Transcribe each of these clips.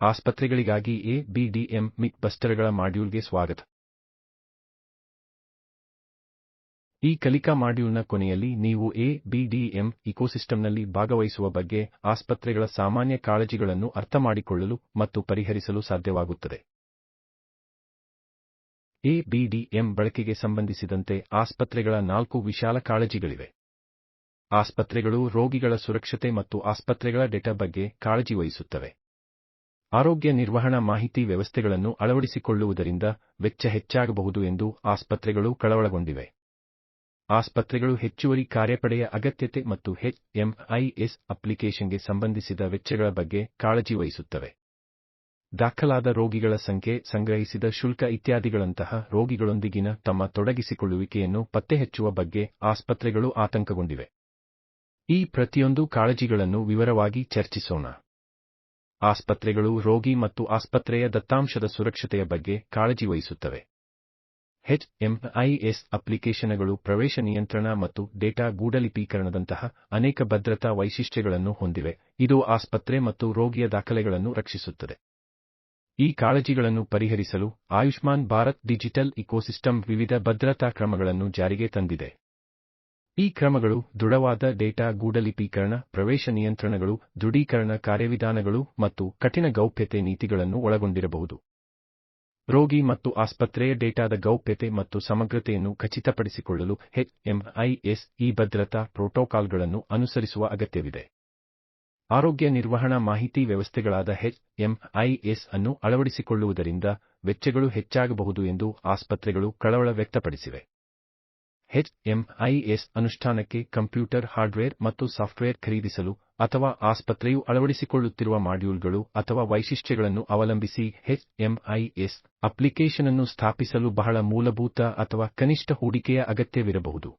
ಆಸ್ಪತ್ರೆಗಳಿಗಾಗಿ A, B, D, M, ಮಿಕ್ ಬಸ್ಟರ್ಗಳ ಮಾಡ್ಯೂಲ್ಗೆ ಸ್ವಾಗತ. ಈ ಕಲಿಕಾ ಮಾಡ್ಯೂಲ್ನ ಕೊನೆಯಲ್ಲಿ ನೀವು ಎ, ಬಿ, ಡಿ, ಎಂ ಇಕೋಸಿಸ್ಟಮ್ನಲ್ಲಿ ಭಾಗವಹಿಸುವ ಬಗ್ಗೆ ಆಸ್ಪತ್ರೆಗಳ ಸಾಮಾನ್ಯ ಕಾಳಜಿಗಳನ್ನು ಅರ್ಥಮಾಡಿಕೊಳ್ಳಲು ಮತ್ತು ಪರಿಹರಿಸಲು ಸಾಧ್ಯವಾಗುತ್ತದೆ. ಎ, ಬಿ ಬಳಕೆಗೆ ಸಂಬಂಧಿಸಿದಂತೆ ಆಸ್ಪತ್ರೆಗಳ ನಾಲ್ಕು ವಿಶಾಲ ಕಾಳಜಿಗಳಿವೆ. ಆಸ್ಪತ್ರೆಗಳು ರೋಗಿಗಳ ಸುರಕ್ಷತೆ ಮತ್ತು ಆಸ್ಪತ್ರೆಗಳ ಡೇಟಾ ಬಗ್ಗೆ ಕಾಳಜಿ ವಹಿಸುತ್ತವೆ. ಆರೋಗ್ಯ ನಿರ್ವಹಣಾ ಮಾಹಿತಿ ವ್ಯವಸ್ಥೆಗಳನ್ನು ಅಳವಡಿಸಿಕೊಳ್ಳುವುದರಿಂದ ವೆಚ್ಚ ಹೆಚ್ಚಾಗಬಹುದು ಎಂದು ಆಸ್ಪತ್ರೆಗಳು ಕಳವಳಗೊಂಡಿವೆ. ಆಸ್ಪತ್ರೆಗಳು ಹೆಚ್ಚುವರಿ ಕಾರ್ಯಪಡೆಯ ಅಗತ್ಯತೆ ಮತ್ತು ಹೆಚ್ ಎಂಐಎಸ್ ಅಪ್ಲಿಕೇಶನ್ಗೆ ಸಂಬಂಧಿಸಿದ ವೆಚ್ಚಗಳ ಬಗ್ಗೆ ಕಾಳಜಿ ವಹಿಸುತ್ತವೆ. ದಾಖಲಾದ ರೋಗಿಗಳ ಸಂಖ್ಯೆ, ಸಂಗ್ರಹಿಸಿದ ಶುಲ್ಕ ಇತ್ಯಾದಿಗಳಂತಹ ರೋಗಿಗಳೊಂದಿಗಿನ ತಮ್ಮ ತೊಡಗಿಸಿಕೊಳ್ಳುವಿಕೆಯನ್ನು ಪತ್ತೆಹಚ್ಚುವ ಬಗ್ಗೆ ಆಸ್ಪತ್ರೆಗಳು ಆತಂಕಗೊಂಡಿವೆ. ಈ ಪ್ರತಿಯೊಂದು ಕಾಳಜಿಗಳನ್ನು ವಿವರವಾಗಿ ಚರ್ಚಿಸೋಣ. ಆಸ್ಪತ್ರೆಗಳು ರೋಗಿ ಮತ್ತು ಆಸ್ಪತ್ರೆಯ ದತ್ತಾಂಶದ ಸುರಕ್ಷತೆಯ ಬಗ್ಗೆ ಕಾಳಜಿ ವಹಿಸುತ್ತವೆ. ಹೆಚ್ ಎಂಐಎಸ್ ಅಪ್ಲಿಕೇಶನ್ಗಳು ಪ್ರವೇಶ ನಿಯಂತ್ರಣ ಮತ್ತು ಡೇಟಾ ಗೂಢಲಿಪೀಕರಣದಂತಹ ಅನೇಕ ಭದ್ರತಾ ವೈಶಿಷ್ಟ್ಯಗಳನ್ನು ಹೊಂದಿವೆ. ಇದು ಆಸ್ಪತ್ರೆ ಮತ್ತು ರೋಗಿಯ ದಾಖಲೆಗಳನ್ನು ರಕ್ಷಿಸುತ್ತದೆ. ಈ ಕಾಳಜಿಗಳನ್ನು ಪರಿಹರಿಸಲು ಆಯುಷ್ಮಾನ್ ಭಾರತ್ ಡಿಜಿಟಲ್ ಇಕೋಸಿಸ್ಟಮ್ ವಿವಿಧ ಭದ್ರತಾ ಕ್ರಮಗಳನ್ನು ಜಾರಿಗೆ ತಂದಿದೆ. ಈ ಕ್ರಮಗಳು ದೃಢವಾದ ಡೇಟಾ ಗೂಢಲಿಪೀಕರಣ, ಪ್ರವೇಶ ನಿಯಂತ್ರಣಗಳು, ದೃಢೀಕರಣ ಕಾರ್ಯವಿಧಾನಗಳು ಮತ್ತು ಕಠಿಣ ಗೌಪ್ಯತೆ ನೀತಿಗಳನ್ನು ಒಳಗೊಂಡಿರಬಹುದು. ರೋಗಿ ಮತ್ತು ಆಸ್ಪತ್ರೆಯ ಡೇಟಾದ ಗೌಪ್ಯತೆ ಮತ್ತು ಸಮಗ್ರತೆಯನ್ನು ಖಚಿತಪಡಿಸಿಕೊಳ್ಳಲು ಹೆಚ್ ಎಂಐಎಸ್ ಈ ಭದ್ರತಾ ಪ್ರೋಟೋಕಾಲ್ಗಳನ್ನು ಅನುಸರಿಸುವ ಅಗತ್ಯವಿದೆ. ಆರೋಗ್ಯ ನಿರ್ವಹಣಾ ಮಾಹಿತಿ ವ್ಯವಸ್ಥೆಗಳಾದ ಹೆಚ್ ಎಂಐಎಸ್ ಅನ್ನು ಅಳವಡಿಸಿಕೊಳ್ಳುವುದರಿಂದ ವೆಚ್ಚಗಳು ಹೆಚ್ಚಾಗಬಹುದು ಎಂದು ಆಸ್ಪತ್ರೆಗಳು ಕಳವಳ ವ್ಯಕ್ತಪಡಿಸಿವೆ. ಹೆಚ್ ಎಂಐಎಸ್ ಅನುಷ್ಠಾನಕ್ಕೆ ಕಂಪ್ಯೂಟರ್, ಹಾರ್ಡ್ವೇರ್ ಮತ್ತು ಸಾಫ್ಟ್ವೇರ್ ಖರೀದಿಸಲು ಅಥವಾ ಆಸ್ಪತ್ರೆಯು ಅಳವಡಿಸಿಕೊಳ್ಳುತ್ತಿರುವ ಮಾಡ್ಯೂಲ್ಗಳು ಅಥವಾ ವೈಶಿಷ್ಟ್ಯಗಳನ್ನು ಅವಲಂಬಿಸಿ ಎಂಐಎಸ್ ಅಪ್ಲಿಕೇಶನ್ ಅನ್ನು ಸ್ಥಾಪಿಸಲು ಬಹಳ ಮೂಲಭೂತ ಅಥವಾ ಕನಿಷ್ಠ ಹೂಡಿಕೆಯ ಅಗತ್ಯವಿರಬಹುದು.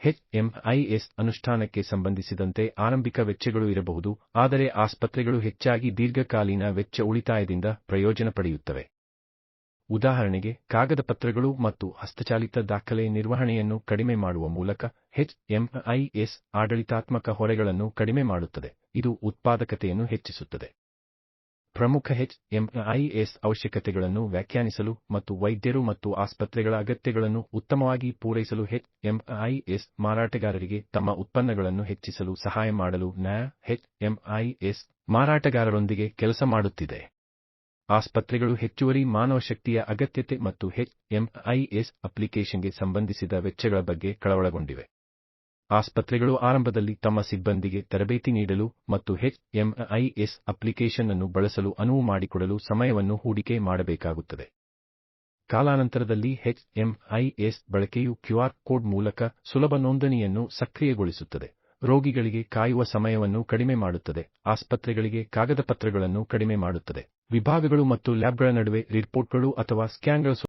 ಹೆಚ್ ಎಂಐಎಸ್ ಅನುಷ್ಠಾನಕ್ಕೆ ಸಂಬಂಧಿಸಿದಂತೆ ಆರಂಭಿಕ ವೆಚ್ಚಗಳು ಇರಬಹುದು, ಆದರೆ ಆಸ್ಪತ್ರೆಗಳು ಹೆಚ್ಚಾಗಿ ದೀರ್ಘಕಾಲೀನ ವೆಚ್ಚ ಉಳಿತಾಯದಿಂದ ಪ್ರಯೋಜನ ಪಡೆಯುತ್ತವೆ. ಉದಾಹರಣೆಗೆ, ಕಾಗದಪತ್ರಗಳು ಮತ್ತು ಹಸ್ತಚಾಲಿತ ದಾಖಲೆ ನಿರ್ವಹಣೆಯನ್ನು ಕಡಿಮೆ ಮಾಡುವ ಮೂಲಕ ಎಚ್ಎಂಐಎಸ್ ಆಡಳಿತಾತ್ಮಕ ಹೊರೆಗಳನ್ನು ಕಡಿಮೆ ಮಾಡುತ್ತದೆ. ಇದು ಉತ್ಪಾದಕತೆಯನ್ನು ಹೆಚ್ಚಿಸುತ್ತದೆ. ಪ್ರಮುಖ ಎಚ್ಎಂಐಎಸ್ ಅವಶ್ಯಕತೆಗಳನ್ನು ವ್ಯಾಖ್ಯಾನಿಸಲು ಮತ್ತು ವೈದ್ಯರು ಮತ್ತು ಆಸ್ಪತ್ರೆಗಳ ಅಗತ್ಯಗಳನ್ನು ಉತ್ತಮವಾಗಿ ಪೂರೈಸಲು ಎಚ್ಎಂಐಎಸ್ ಮಾರಾಟಗಾರರಿಗೆ ತಮ್ಮ ಉತ್ಪನ್ನಗಳನ್ನು ಹೆಚ್ಚಿಸಲು ಸಹಾಯ ಮಾಡಲು ನ್ಯಾ ಎಚ್ಎಂಐಎಸ್ ಮಾರಾಟಗಾರರೊಂದಿಗೆ ಕೆಲಸ ಮಾಡುತ್ತಿದೆ. ಆಸ್ಪತ್ರೆಗಳು ಹೆಚ್ಚುವರಿ ಮಾನವಶಕ್ತಿಯ ಅಗತ್ಯತೆ ಮತ್ತು ಎಂಐಎಸ್ ಅಪ್ಲಿಕೇಶನ್ಗೆ ಸಂಬಂಧಿಸಿದ ವೆಚ್ಚಗಳ ಬಗ್ಗೆ ಕಳವಳಗೊಂಡಿವೆ. ಆಸ್ಪತ್ರೆಗಳು ಆರಂಭದಲ್ಲಿ ತಮ್ಮ ಸಿಬ್ಬಂದಿಗೆ ತರಬೇತಿ ನೀಡಲು ಮತ್ತು ಎಂಐಎಸ್ ಅಪ್ಲಿಕೇಶನ್ ಅನ್ನು ಬಳಸಲು ಅನುವು ಮಾಡಿಕೊಡಲು ಸಮಯವನ್ನು ಹೂಡಿಕೆ ಮಾಡಬೇಕಾಗುತ್ತದೆ. ಕಾಲಾನಂತರದಲ್ಲಿ ಎಂಐಎಸ್ ಬಳಕೆಯು ಕ್ಯೂಆರ್ ಕೋಡ್ ಮೂಲಕ ಸುಲಭ ನೋಂದಣಿಯನ್ನು ಸಕ್ರಿಯಗೊಳಿಸುತ್ತದೆ. ರೋಗಿಗಳಿಗೆ ಕಾಯುವ ಸಮಯವನ್ನು ಕಡಿಮೆ ಮಾಡುತ್ತದೆ. ಆಸ್ಪತ್ರೆಗಳಿಗೆ ಕಾಗದಪತ್ರಗಳನ್ನು ಕಡಿಮೆ ಮಾಡುತ್ತದೆ. ವಿಭಾಗಗಳು ಮತ್ತು ಲ್ಯಾಬ್ಗಳ ನಡುವೆ ರಿಪೋರ್ಟ್ಗಳು ಅಥವಾ ಸ್ಕ್ಯಾನ್ಗಳ